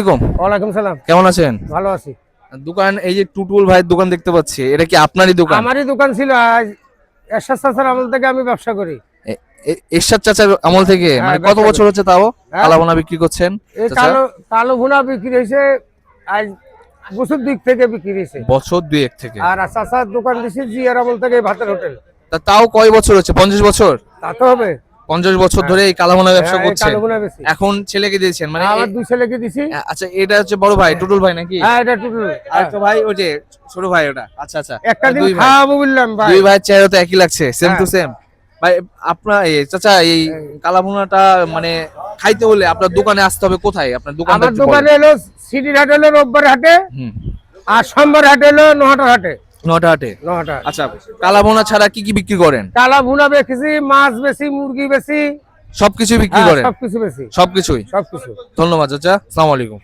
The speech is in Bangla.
আলাইকুম। ওয়ালাইকুম সালাম। কেমন আছেন? ভালো আছি। দোকান এই যে টুটুল ভাইয়ের দোকান দেখতে পাচ্ছি এটা কি আপনারই দোকান? আমারই দোকান ছিল আজ এরশাদ চাচার আমল থেকে আমি ব্যবসা করি। এরশাদ চাচার আমল থেকে? হ্যাঁ, মানে কত বছর হচ্ছে তাও? হ্যাঁ। কালাবোনা বিক্রি করছেন এই কালো কালো ভুনা বিক্রি হয়েছে আজ বছর দিক থেকে বিক্রি হয়েছে। বছর দুয়েক থেকে? আর চাচার দোকান দিছি জিয়ার আমল থেকে ভাতের হোটেল। তা তাও কয় বছর হচ্ছে? পঞ্চাশ বছর? তা তো হবে। পঞ্চাশ বছর ধরে এই কালাবোনা ব্যবসা হ্যাঁ, এই করছেন। কালো ভুনা বেশি এখন ছেলেকে দিয়েছেন মানে আমার দুই ছেলেকে দিছি। আচ্ছা এটা হচ্ছে বড় ভাই টুটুল ভাই নাকি? হ্যাঁ এটা টুটুল আর ভাই ওই যে ছোট ভাই ওটা। আচ্ছা আচ্ছা। একটা দিন ভাই। খাওয়াবো বললাম ভাই। দুই ভাইয়ের চেহারা তো একই লাগছে সেম টু হ্যাঁ। সেম ভাই আপনার চাচা এই কালাভুনাটা মানে খাইতে হলে আপনার দোকানে আসতে হবে কোথায়? আপনার দোকানটা আমার দোকানে এলো সিটির হাট হলো রোববার হাটে হুম। আর সোমবার হাটে হলো নহাটার হাটে। নটা আটে? নহাটা আচ্ছা কালাভুনা ছাড়া কি কি বিক্রি করেন? কালা ভুনা বেশি মাছ বেশি মুরগি বেশি সবকিছু বিক্রি হ্যাঁ, করেন? সবকিছু বেশি সবকিছুই? সবকিছু। ধন্যবাদ চাচা। আসসালামু আলাইকুম।